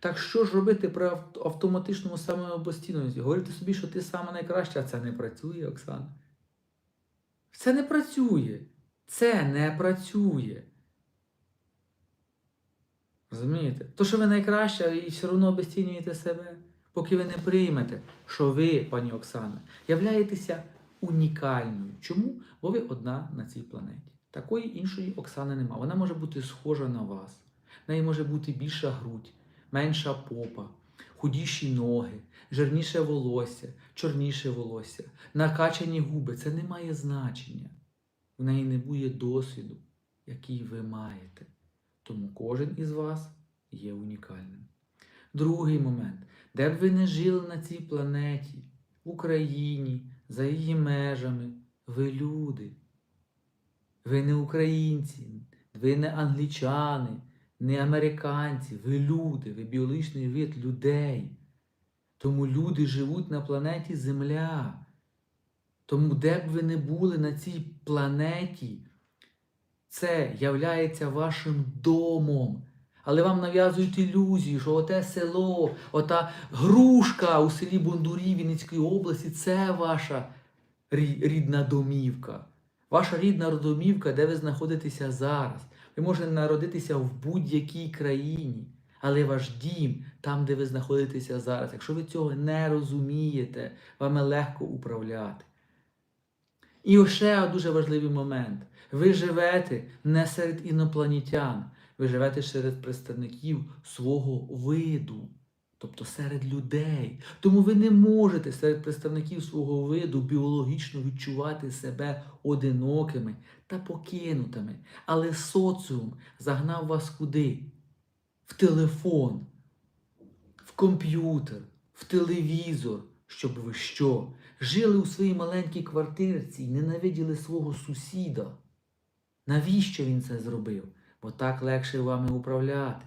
Так що ж робити при автоматичному самообостійності? Говорити собі, що ти сама найкраща, а це не працює, Оксана. Це не працює. Це не працює. Розумієте? То, що ви найкраща, і все одно обесцінюєте себе, поки ви не приймете, що ви, пані Оксана, являєтеся унікальною. Чому? Бо ви одна на цій планеті. Такої іншої Оксани нема. Вона може бути схожа на вас. В неї може бути більша грудь, менша попа, худіші ноги, жирніше волосся, чорніше волосся, накачані губи. Це не має значення. В неї не буде досвіду, який ви маєте. Тому кожен із вас є унікальним. Другий момент, де б ви не жили на цій планеті, в Україні, за її межами, ви люди. Ви не українці, ви не англічани, не американці, ви люди, ви біологічний вид людей. Тому люди живуть на планеті Земля. Тому де б ви не були на цій планеті, це являється вашим домом. Але вам нав'язують ілюзію, що оте село, ота грушка у селі Бондурі Вінницької області це ваша рідна домівка. Ваша рідна домівка, де ви знаходитеся зараз. Ви можете народитися в будь-якій країні, але ваш дім там, де ви знаходитеся зараз. Якщо ви цього не розумієте, вами легко управляти. І ще дуже важливий момент. Ви живете не серед інопланетян, ви живете серед представників свого виду, тобто серед людей. Тому ви не можете серед представників свого виду біологічно відчувати себе одинокими та покинутими. Але соціум загнав вас куди? В телефон, в комп'ютер, в телевізор, щоб ви що? Жили у своїй маленькій квартирці і ненавиділи свого сусіда. Навіщо він це зробив? Бо так легше вами управляти.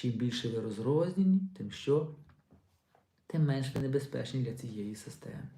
Чим більше ви розрознені, тим що? Тим менш ви небезпечні для цієї системи.